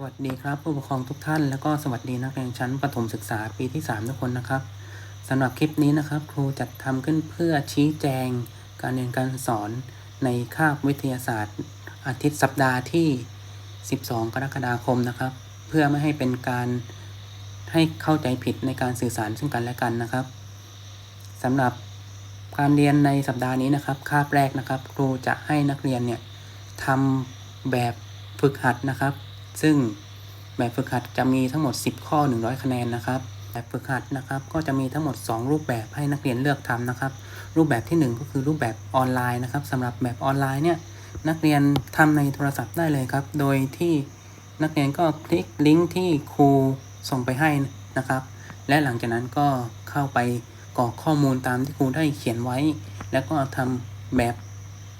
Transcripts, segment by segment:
สวัสดีครับผู้ปกครองทุกท่าน แล้วก็สวัสดีนักเรียนชั้นประถมศึกษาปีที่ 3 ทุกคนนะครับสำหรับคลิปนี้นะครับ ครูจัดทำขึ้นเพื่อชี้แจง การเรียนการสอนในคาบวิทยาศาสตร์ อาทิตย์สัปดาห์ที่ 12 กรกฎาคมนะครับ เพื่อไม่ให้เป็นการให้เข้าใจผิดในการสื่อสารซึ่งกันและกันนะครับสำหรับการเรียนในสัปดาห์นี้นะครับคาบแรกนะครับ ครูจะให้นักเรียนเนี่ยทำแบบฝึกหัดนะครับ ซึ่งแบบฝึกหัดจะมีทั้งหมด 10 ข้อ 100 คะแนนนะครับแบบฝึกหัดนะครับก็จะมีทั้งหมด 2 รูปแบบให้นักเรียนเลือกทำนะครับ รูปแบบที่ 1 ก็คือรูปแบบออนไลน์นะครับสำหรับแบบออนไลน์เนี่ยนักเรียนทำในโทรศัพท์ได้เลยครับ โดยที่นักเรียนก็คลิกลิงก์ที่ครูส่งไปให้นะครับ และหลังจากนั้นก็เข้าไปกรอกข้อมูลตามที่ครูได้เขียนไว้ แล้วก็ทำแบบ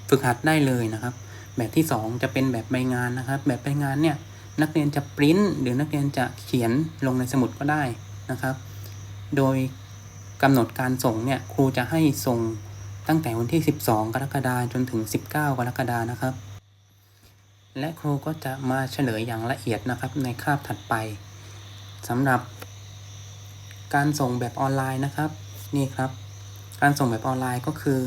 ฝึกหัดได้เลยนะครับ แบบที่ 2 จะเป็นแบบใบงานนะครับ แบบใบงานเนี่ย นักเรียนจะปริ้นหรือนักเรียนจะเขียนลงในสมุดก็ได้นะครับ โดยกำหนดการส่งเนี่ยครูจะให้ส่งตั้งแต่วันที่ 12 กรกฎาคมจนถึง 19 กรกฎาคมนะครับ และครูก็จะมาเฉลยอย่างละเอียดนะครับในคาบถัดไปสำหรับการส่งแบบออนไลน์นะครับนี่ครับ การส่งแบบออนไลน์ก็คือ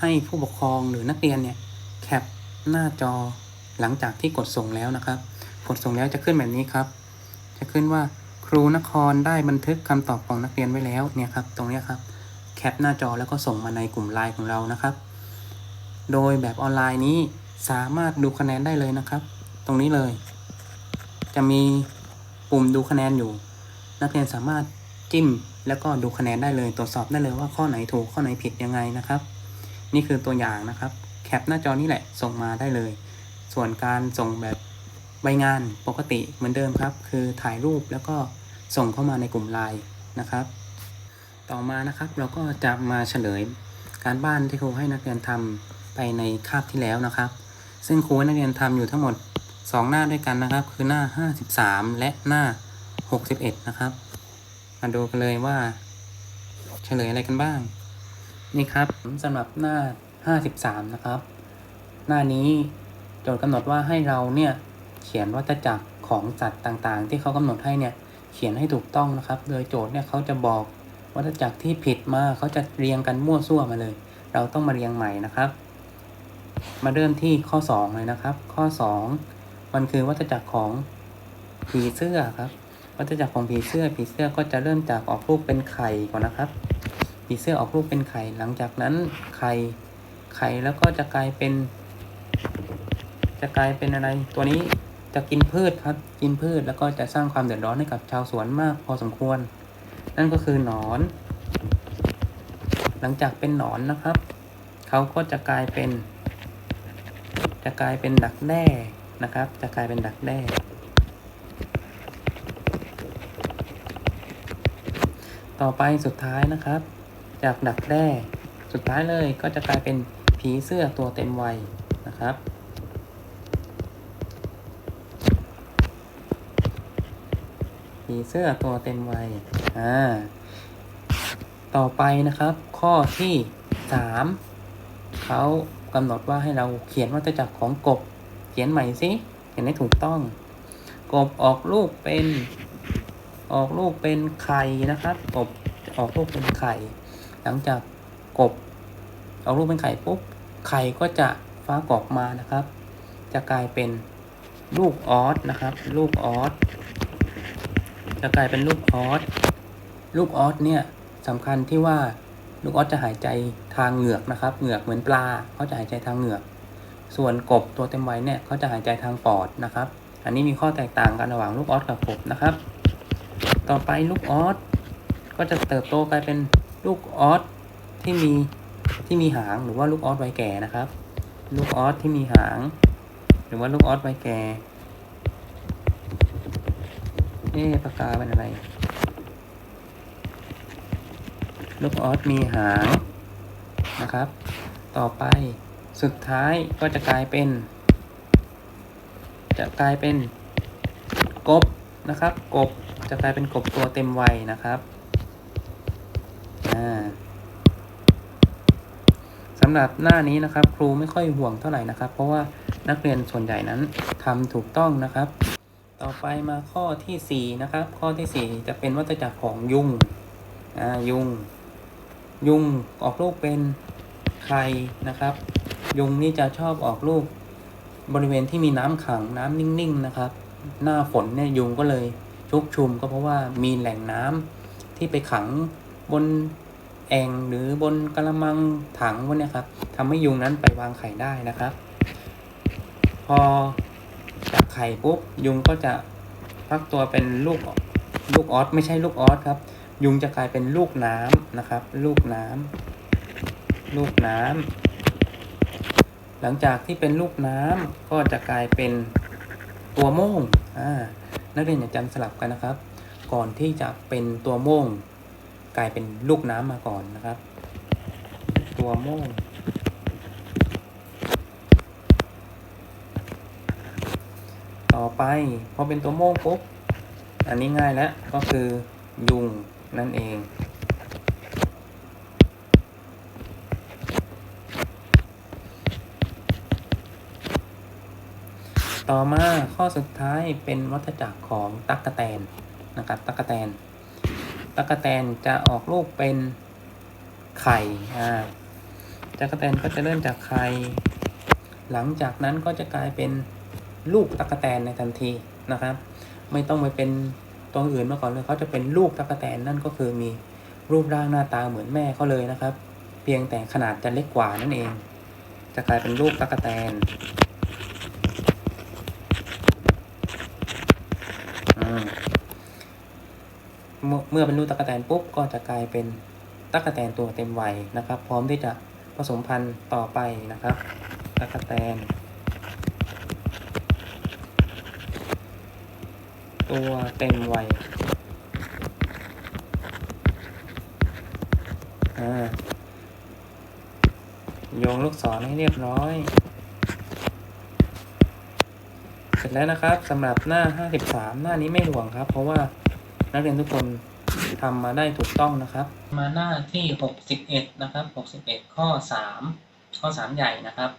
ให้ผู้ปกครองหรือนักเรียนเนี่ยแคปหน้าจอหลังจากที่กดส่งแล้วนะครับ กดส่งแล้วจะขึ้นแบบนี้ครับ จะขึ้นว่าครูนครได้บันทึกคำตอบของนักเรียนไว้แล้วเนี่ยครับ ตรงนี้ครับ แคปหน้าจอแล้วก็ส่งมาในกลุ่มไลน์ของเรานะครับ โดยแบบออนไลน์นี้สามารถดูคะแนนได้เลยนะครับ ตรงนี้เลย จะมีปุ่มดูคะแนนอยู่ นักเรียนสามารถจิ้มแล้วก็ดูคะแนนได้เลยตรวจสอบได้เลยว่าข้อไหนถูกข้อไหนผิดยังไงนะครับ นี่คือตัวอย่างนะครับ แคปหน้าจอนี่แหละส่งมาได้เลย ส่วนการส่งแบบ ใบงานปกติเหมือนเดิมครับ คือถ่ายรูปแล้วก็ส่งเข้ามาในกลุ่มไลน์นะครับ ต่อมานะครับเราก็จะมาเฉลยการบ้านที่ครูให้นักเรียนทำไปในคาบที่แล้วนะครับ ซึ่งครูให้นักเรียนทำอยู่ทั้งหมด 2 หน้าด้วยกันนะครับ คือหน้า 53 และหน้า 61 นะครับ มาดูกันเลยว่าเฉลยอะไรกันบ้าง นี่ครับสำหรับหน้า 53 นะครับ หน้านี้โจทย์กำหนดว่าให้เราเนี่ย เขียนวัฏจักรของสัตว์ต่างๆ ที่เขากำหนดให้เนี่ยเขียนให้ถูกต้องนะครับ โดยโจทย์เนี่ยเขาจะบอกวัฏจักรที่ผิดมาเขาจะเรียงกันมั่วซั่วมาเลย เราต้องมาเรียงใหม่นะครับ มาเริ่มที่ข้อ 2 เลยนะครับ ข้อ 2 มันคือวัฏจักรของผีเสื้อครับ วัฏจักรของผีเสื้อผีเสื้อก็จะเริ่มจากออกลูกเป็นไข่ก่อนนะครับผีเสื้อออกลูกเป็นไข่หลังจากนั้นไข่ไข่แล้วก็จะกลายเป็น จะกลายเป็นอะไรตัวนี้ จะกินพืชครับ กินพืชแล้วก็จะสร้างความเดือดร้อนให้กับชาวสวนมากพอสมควร นั่นก็คือหนอน หลังจากเป็นหนอนนะครับ เขาก็จะกลายเป็น จะกลายเป็นดักแด้นะครับ จะกลายเป็นดักแด้ ต่อไปสุดท้ายนะครับ จากดักแด้ สุดท้ายเลยก็จะกลายเป็นผีเสื้อตัวเต็มวัยนะครับ ผีเสื้อตัวเต็มวัยอ่าต่อไปนะครับ ข้อที่สามเขากำหนดว่าให้เราเขียนวัฏจักรของกบ เขียนใหม่สิเขียนให้ถูกต้อง กบออกลูกเป็น ออกลูกเป็นไข่นะครับ กบออกลูกเป็นไข่ หลังจากกบ ออกลูกเป็นไข่ปุ๊บไข่ก็จะฟ้ากออกมานะครับ จะกลายเป็นลูกออสนะครับ ลูกออส จะกลายเป็นลูกออสลูกออสเนี่ยสำคัญที่ว่าลูกออสจะหายใจทางเหงือกนะครับ เหงือกเหมือนปลาเขาจะหายใจทางเหงือก ส่วนกบตัวเต็มวัยเนี่ยเขาจะหายใจทางปอดนะครับ อันนี้มีข้อแตกต่างกันระหว่างลูกออสกับกบนะครับ ต่อไปลูกออสก็จะเติบโตกลายเป็นลูกออสที่มีที่มีหางหรือว่าลูกออสวัยแก่นะครับ ลูกออสที่มีหาง หรือว่าลูกออสวัยแก่ เอ๊ปากกาเป็นอะไร ลูกออสมีหางนะครับ ต่อไปสุดท้ายก็จะกลายเป็น จะกลายเป็นกบนะครับ กบจะกลายเป็นกบตัวเต็มวัยนะครับสำหรับหน้านี้นะครับ ครูไม่ค่อยห่วงเท่าไหร่นะครับ เพราะว่านักเรียนส่วนใหญ่นั้นทำถูกต้องนะครับ ต่อไปมาข้อที่สี่นะครับ ข้อที่สี่จะเป็นวัฏจักรของยุงอ่ายุง ยุงออกลูกเป็นไข่นะครับ ยุงนี่จะชอบออกลูกบริเวณที่มีน้ำขังน้ำนิ่งๆนะครับ หน้าฝนเนี่ยยุงก็เลยชุกชุมก็เพราะว่ามีแหล่งน้ำที่ไปขังบนแอ่งหรือบนกระมังถังพวกเนี้ยครับทำให้ยุงนั้นไปวางไข่ได้นะครับ พอ จากไข่ปุ๊บยุงก็จะฟักตัวเป็นลูกลูกออสไม่ใช่ลูกออสครับ ยุงจะกลายเป็นลูกน้ำนะครับ ลูกน้ำลูกน้ำหลังจากที่เป็นลูกน้ำก็จะกลายเป็นตัวโม่งอ่านักเรียนอย่าจำสลับกันนะครับ ก่อนที่จะเป็นตัวโม่ง กลายเป็นลูกน้ำมาก่อนนะครับ ตัวโม่ง ต่อไปพอเป็นตัวโม่งปุ๊บ อันนี้ง่ายแล้วก็คือยุงนั่นเอง ต่อมาข้อสุดท้ายเป็นวัฏจักรของตั๊กแตนนะครับตั๊กแตนตั๊กแตนจะออกลูกเป็นไข่อ่าตั๊กแตนก็จะเริ่มจากไข่หลังจากนั้นก็จะกลายเป็น ลูกตั๊กแตนในทันทีนะครับ ไม่ต้องไปเป็นตัวอื่นมาก่อนเลยเขาจะเป็นลูกตั๊กแตนนั่นก็คือมีรูปร่างหน้าตาเหมือนแม่เขาเลยนะครับ เพียงแต่ขนาดจะเล็กกว่านั่นเอง จะกลายเป็นลูกตั๊กแตนเมื่อเมื่อเป็นลูกตั๊กแตนปุ๊บก็จะกลายเป็นตั๊กแตนตัวเต็มวัยนะครับ พร้อมที่จะผสมพันธุ์ต่อไปนะครับตั๊กแตน ตัวเต็มวัยอ่าโยงลูกศรให้เรียบร้อย เสร็จแล้วนะครับสำหรับหน้า 53 หน้านี้ไม่ห่วงครับ เพราะว่านักเรียนทุกคนทำมาได้ถูกต้องนะครับ มาหน้าที่ 61 นะครับ 61 ข้อ 3 ข้อ 3 ใหญ่นะครับ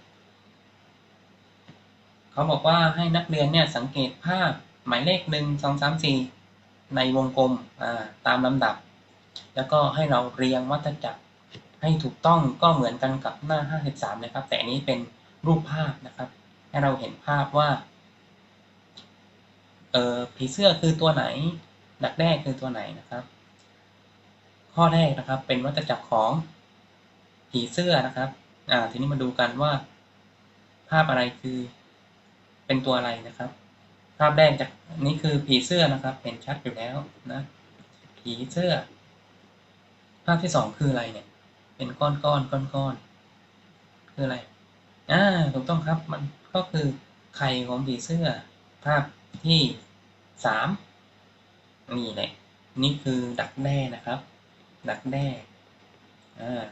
เขาบอกว่าให้นักเรียนเนี่ยสังเกตภาพ หมายเลขหนึ่งสองสามสี่ในวงกลมตามลำดับ แล้วก็ให้เราเรียงวัฏจักรให้ถูกต้องก็เหมือนกันกับหน้า 53 นะครับ แต่อันนี้เป็นรูปภาพนะครับ ให้เราเห็นภาพว่าเออผีเสื้อคือตัวไหน ดักแด้คือตัวไหนนะครับ ข้อแรกนะครับเป็นวัฏจักรของผีเสื้อนะครับอ่าทีนี้มาดูกันว่า ภาพอะไรคือเป็นตัวอะไรนะครับ ภาพแรกจากนี้คือผีเสื้อนะครับ เห็นชัดอยู่แล้วนะผีเสื้อ ภาพที่สองคืออะไรเนี่ย เป็นก้อนก้อนก้อนก้อนๆคืออะไรอ่าถูกต้องครับมันก็คือไข่ของผีเสื้อ ภาพที่สามนี่แหละนี่คือดักแด้นะครับ ดักแด้อ่า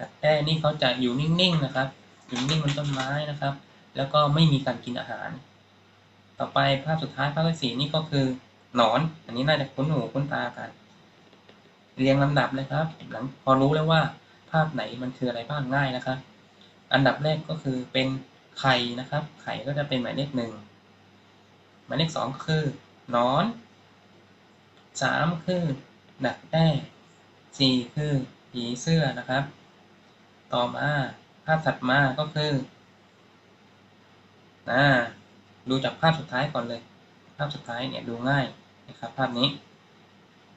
ดักแด้นี่เขาจะอยู่นิ่งๆนะครับอยู่นิ่งบนต้นไม้นะครับ แล้วก็ไม่มีการกินอาหาร ต่อไปภาพสุดท้ายภาพที่สี่นี่ก็คือหนอน อันนี้น่าจะคุ้นหูคุ้นตากัน เรียงลำดับเลยครับ หลังพอรู้แล้วว่าภาพไหนมันคืออะไรบ้างง่ายนะครับ อันดับแรกก็คือเป็นไข่นะครับ ไข่ก็จะเป็นหมายเลขหนึ่งหมายเลขสองคือหนอนสามคือดักแด้สี่คือผีเสื้อนะครับ ต่อมาภาพถัดมาก็คืออ่า ดูจากภาพสุดท้ายก่อนเลย ภาพสุดท้ายเนี่ยดูง่ายนะครับ ภาพนี้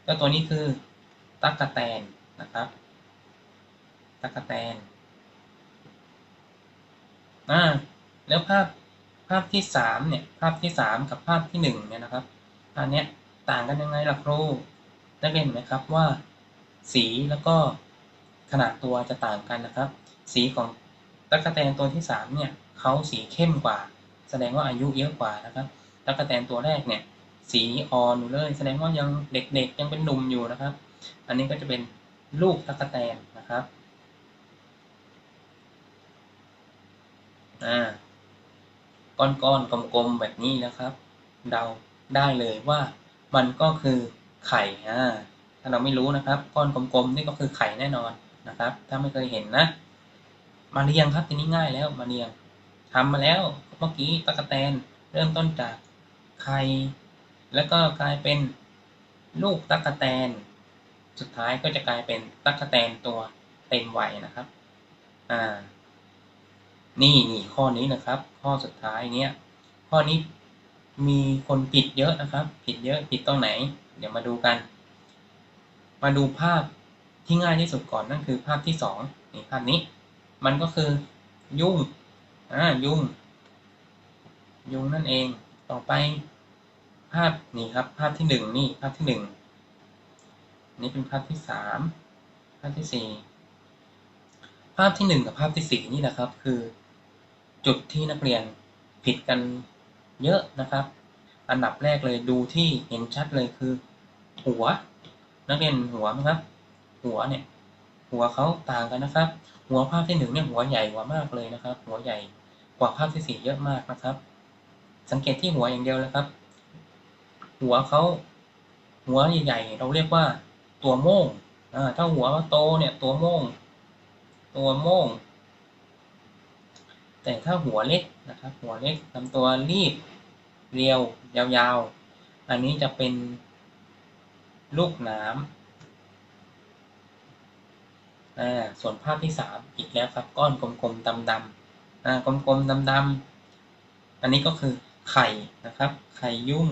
แล้วตัวนี้คือตั๊กแตนนะครับตั๊กแตนอ่าแล้วภาพภาพที่สามเนี่ยภาพที่สามกับภาพที่หนึ่งเนี่ยนะครับอันเนี้ยต่างกันยังไงล่ะครูนักเรียนเห็นไหมครับว่า สีแล้วก็ขนาดตัวจะต่างกันนะครับ สีของตั๊กแตนตัวที่สามเนี่ยเขาสีเข้มกว่า แสดงว่าอายุเยอะกว่านะครับตั๊กแตนตัวแรกเนี่ยสีอ่อนอยู่เลย แสดงว่ายังเด็กๆ ยังเป็นหนุ่มอยู่นะครับ อันนี้ก็จะเป็นลูกตั๊กแตนนะครับอ่าก้อนๆกลมๆแบบนี้นะครับ เดาได้เลยว่ามันก็คือไข่อ่าถ้าเราไม่รู้นะครับ ก้อนกลมๆนี่ก็คือไข่แน่นอนนะครับ ถ้าไม่เคยเห็นนะ มาเรียงครับทีนี้ง่ายแล้วมาเรียงทำมาแล้ว เมื่อกี้ตะกแตนเริ่มต้นจากไข่แล้วก็กลายเป็นลูกตั๊กแตน สุดท้ายก็จะกลายเป็นตั๊กแตนตัวเต็มวัยนะครับอ่านี่นี่ข้อนี้นะครับ ข้อสุดท้ายเนี้ยข้อนี้มีคนผิดเยอะนะครับ ผิดเยอะผิดตรงไหน เดี๋ยวมาดูกัน มาดูภาพที่ง่ายที่สุดก่อนนั่นคือภาพที่สองนี่ภาพนี้ มันก็คือยุ่งอ่ายุ่ง ยุงนั่นเอง ต่อไป ภาพนี่ครับ ภาพที่หนึ่งนี่ภาพที่หนึ่งนี่เป็นภาพที่สามภาพที่สี่ภาพที่หนึ่งกับภาพที่สี่นี่นะครับ คือ จุดที่นักเรียนผิดกันเยอะนะครับ อันดับแรกเลยดูที่เห็นชัดเลยคือ หัว นักเรียนหัวนะครับ หัวเนี่ย หัวเขาต่างกันนะครับ หัวภาพที่หนึ่งเนี่ยหัวใหญ่กว่ามากเลยนะครับ หัวใหญ่กว่าภาพที่สี่เยอะมากนะครับ สังเกตที่หัวอย่างเดียวเลยครับ หัวเขาหัวใหญ่ๆเราเรียกว่าตัวโม่งถ้าหัวโตเนี่ยตัวโม่ง ตัวโม่ง แต่ถ้าหัวเล็กนะครับ หัวเล็กลำตัวรีบ เรียว ยาวๆ อันนี้จะเป็นลูกน้ำอ่าส่วนภาพที่สามอีกแล้วครับ ก้อนกลมๆดำๆกลมๆดำๆอันนี้ก็คือ ไข่นะครับ ไข่ยุ่ง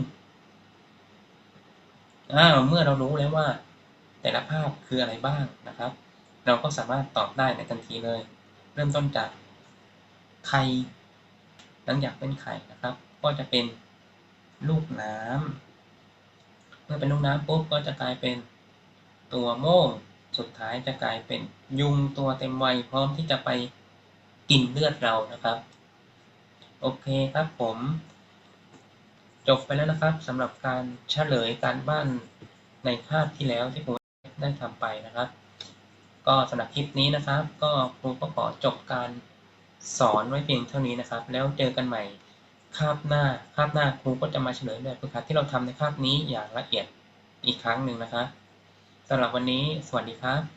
อ่าเมื่อเรารู้แล้วว่า แต่ละภาพคืออะไรบ้างนะครับ เราก็สามารถตอบได้ในทันทีเลย เริ่มต้นจากไข่หลังจากเป็นไข่นะครับ ก็จะเป็นลูกน้ำเมื่อเป็นลูกน้ำปุ๊บก็จะกลายเป็นตัวโม่งสุดท้ายจะกลายเป็นยุงตัวเต็มวัยพร้อมที่จะไปกินเลือดเรานะครับ โอเคครับผม จบไปแล้วนะครับสำหรับการเฉลยการบ้านในคาบที่แล้วที่ครูได้ทำไปนะครับ ก็สำหรับคลิปนี้นะครับ ก็ครูก็ขอจบการสอนไว้เพียงเท่านี้นะครับ แล้วเจอกันใหม่คาบหน้าคาบหน้าครูก็จะมาเฉลยแบบฝึกหัดที่เราทำในคาบนี้อย่างละเอียดอีกครั้งหนึ่งนะครับสำหรับวันนี้สวัสดีครับ